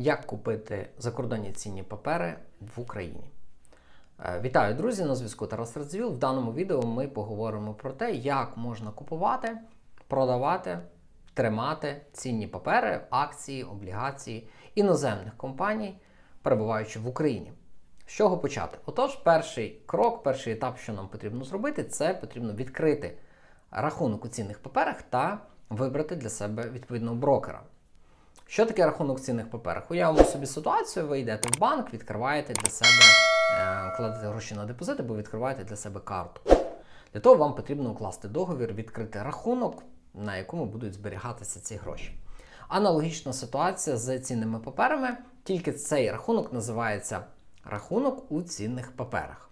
Як купити закордонні цінні папери в Україні? Е, Вітаю, друзі! На зв'язку Тарас Радзвіл. В даному відео ми поговоримо про те, як можна купувати, продавати, тримати цінні папери, акції, облігації іноземних компаній, перебуваючи в Україні. З чого почати? Отож, перший крок, перший етап, що нам потрібно зробити, це потрібно відкрити рахунок у цінних паперах та вибрати для себе відповідного брокера. Що таке рахунок цінних паперах? Уявимо собі ситуацію, ви йдете в банк, відкриваєте для себе, е, кладете гроші на депозит або відкриваєте для себе карту. Для того вам потрібно укласти договір, відкрити рахунок, на якому будуть зберігатися ці гроші. Аналогічна ситуація з цінними паперами, тільки цей рахунок називається рахунок у цінних паперах.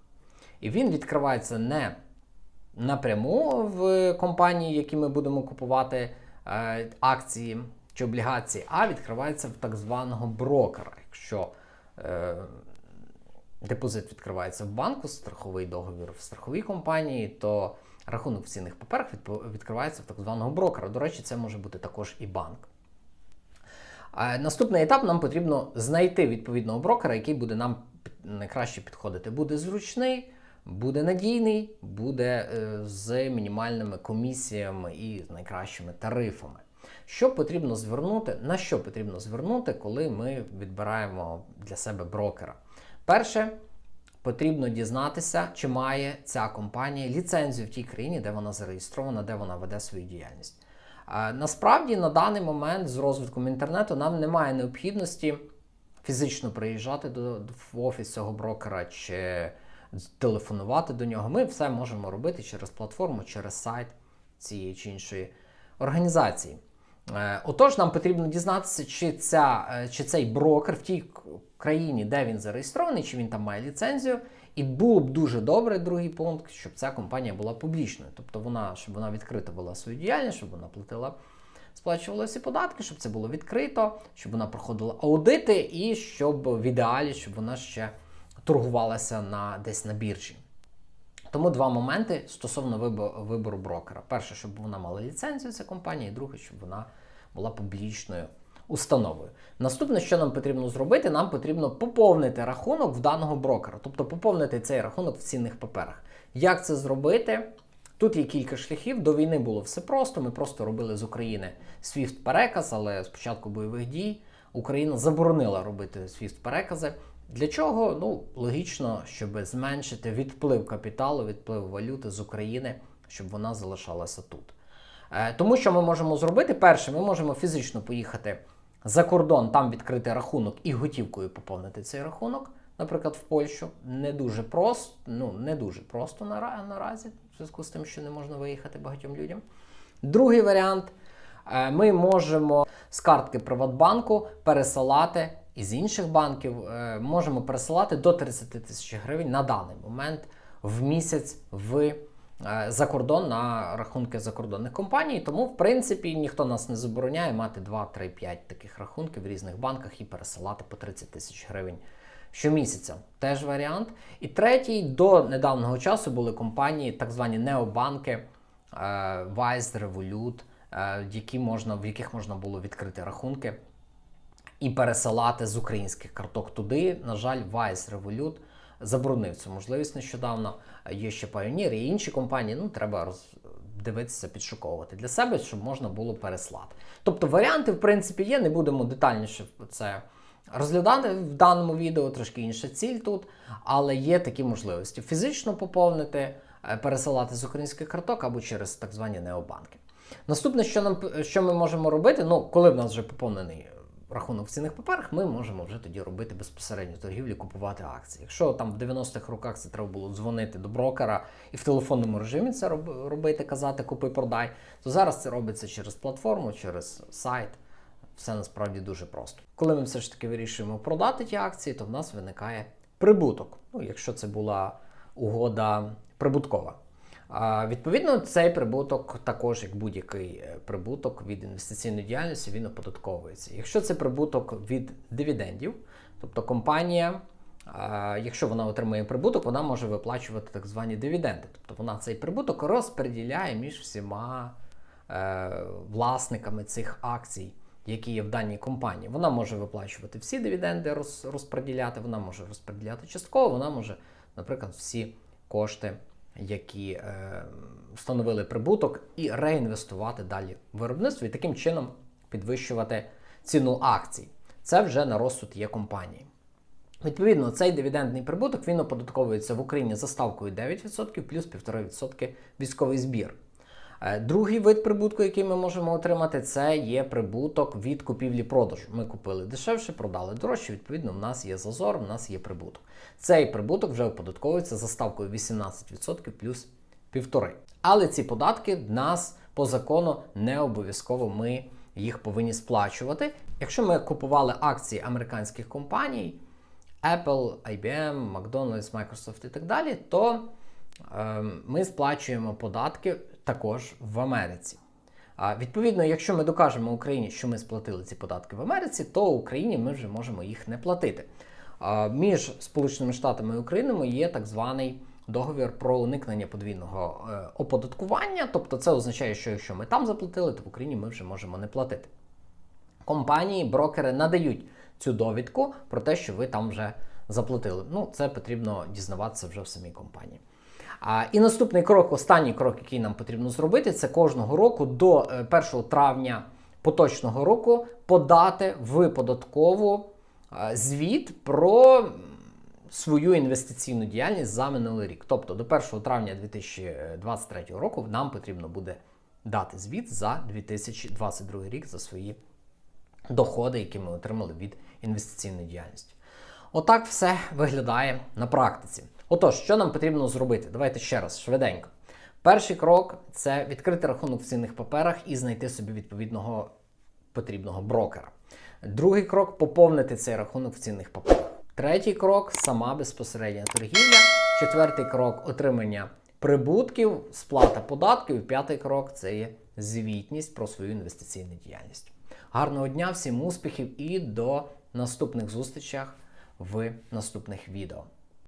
І він відкривається не напряму в компанії, які ми будемо купувати е, акції чи облігації, а відкривається в так званого брокера. Якщо е, депозит відкривається в банку, страховий договір в страховій компанії, то рахунок в цінних паперах відкривається в так званого брокера. До речі, це може бути також і банк. А Наступний етап нам потрібно знайти відповідного брокера, який буде нам найкраще підходити. Буде зручний, буде надійний, буде е, з мінімальними комісіями і з найкращими тарифами. Що потрібно звернути, на що потрібно звернути, коли ми відбираємо для себе брокера? Перше, потрібно дізнатися, чи має ця компанія ліцензію в тій країні, де вона зареєстрована, де вона веде свою діяльність. Насправді, на даний момент з розвитком інтернету нам немає необхідності фізично приїжджати до, в офіс цього брокера чи телефонувати до нього. Ми все можемо робити через платформу, через сайт цієї чи іншої організації. Е, Отож, нам потрібно дізнатися, чи, ця, е, чи цей брокер в тій країні, де він зареєстрований, чи він там має ліцензію. І було б дуже добре, другий пункт, щоб ця компанія була публічною. Тобто вона, щоб вона відкрито вела свою діяльність, щоб вона платила, сплачувала всі податки, щоб це було відкрито, щоб вона проходила аудити, і щоб в ідеалі, щоб вона ще торгувалася на, десь на біржі. Тому два моменти стосовно вибо- вибору брокера. Перше, щоб вона мала ліцензію, ця компанія, і друге, щоб вона була публічною установою. Наступне, що нам потрібно зробити, нам потрібно поповнити рахунок в даного брокера, тобто поповнити цей рахунок в цінних паперах. Як це зробити? Тут є кілька шляхів. До війни було все просто. Ми просто робили з України SWIFT переказ, але з початку бойових дій Україна заборонила робити SWIFT перекази. Для чого? Ну, логічно, щоб зменшити відплив капіталу, відплив валюти з України, щоб вона залишалася тут. Е, Тому що ми можемо зробити? Перше, ми можемо фізично поїхати за кордон, там відкрити рахунок і готівкою поповнити цей рахунок, наприклад, в Польщу. Не дуже просто, ну не дуже просто нара- наразі, в зв'язку з тим, що не можна виїхати багатьом людям. Другий варіант. Е, Ми можемо з картки Приватбанку пересилати із інших банків, е, можемо пересилати до 30 тисяч гривень на даний момент в місяць в за кордон на рахунки закордонних компаній. Тому, в принципі, ніхто нас не забороняє мати 2, 3, 5 таких рахунків в різних банках і пересилати по 30 тисяч гривень щомісяця. Теж варіант. І третій, до недавнього часу були компанії, так звані необанки, е, Wise, Revolut, е, які можна, в яких можна було відкрити рахунки і пересилати з українських карток туди. На жаль, Wise Revolut заборонив цю можливість нещодавно. Є ще Pioneer і інші компанії. Ну, треба роз... дивитися, підшуковувати для себе, щоб можна було переслати. Тобто варіанти, в принципі, є. Не будемо детальніше це розглядати в даному відео, трошки інша ціль тут, але є такі можливості: фізично поповнити, е, пересилати з українських карток або через так звані необанки. Наступне, що нам що ми можемо робити, ну коли в нас вже поповнений рахунок в цінних паперах, ми можемо вже тоді робити безпосередньо торгівлі, купувати акції. Якщо там в 90-х роках це треба було дзвонити до брокера і в телефонному режимі це робити, казати купи продай, то зараз це робиться через платформу, через сайт. Все насправді дуже просто. Коли ми все ж таки вирішуємо продати ті акції, то в нас виникає прибуток. Ну, якщо це була угода прибуткова. Відповідно, цей прибуток, також як будь-який е, прибуток від інвестиційної діяльності, він оподатковується. Якщо це прибуток від дивідендів, тобто компанія, якщо вона отримує прибуток, вона може виплачувати так звані дивіденди. Тобто вона цей прибуток розподіляє між всіма е, власниками цих акцій, які є в даній компанії. Вона може виплачувати всі дивіденди, роз, розподіляти, вона може розподіляти частково, вона може, наприклад, всі кошти, які е, встановили прибуток, і реінвестувати далі в виробництво і таким чином підвищувати ціну акцій. Це вже на розсуд є компанії. Відповідно, цей дивідендний прибуток він оподатковується в Україні за ставкою 9% плюс 1,5% військовий збір. Е, Другий вид прибутку, який ми можемо отримати, це є прибуток від купівлі-продажу. Ми купили дешевше, продали дорожче. Відповідно, в нас є зазор, в нас є прибуток. Цей прибуток вже оподатковується за ставкою 18% плюс 1,5%. Але ці податки в нас по закону не обов'язково ми їх повинні сплачувати. Якщо ми купували акції американських компаній, Apple, IBM, McDonald's, Microsoft і так далі, то е, ми сплачуємо податки також в Америці. А відповідно, якщо ми докажемо Україні, що ми сплатили ці податки в Америці, то Україні ми вже можемо їх не платити. А, між Сполученими Штатами і Україною є так званий договір про уникнення подвійного е, оподаткування. Тобто це означає, що якщо ми там заплатили, то в Україні ми вже можемо не платити компанії, брокери надають цю довідку про те, що ви там вже заплатили. Ну, це потрібно дізнаватися вже в самій компанії. А, і наступний крок, останній крок, який нам потрібно зробити, це кожного року до е, 1 травня поточного року подати в податкову е, звіт про свою інвестиційну діяльність за минулий рік. Тобто до 1 травня 2023 року нам потрібно буде дати звіт за 2022 рік за свої доходи, які ми отримали від інвестиційної діяльності. Отак все виглядає на практиці. Отож, що нам потрібно зробити? Давайте ще раз швиденько. Перший крок це відкрити рахунок в цінних паперах і знайти собі відповідного потрібного брокера. Другий крок поповнити цей рахунок в цінних паперах. Третій крок сама безпосередня торгівля. Четвертий крок отримання прибутків, сплата податків. П'ятий крок це є звітність про свою інвестиційну діяльність. Гарного дня, всім успіхів і до наступних зустрічах в наступних відео.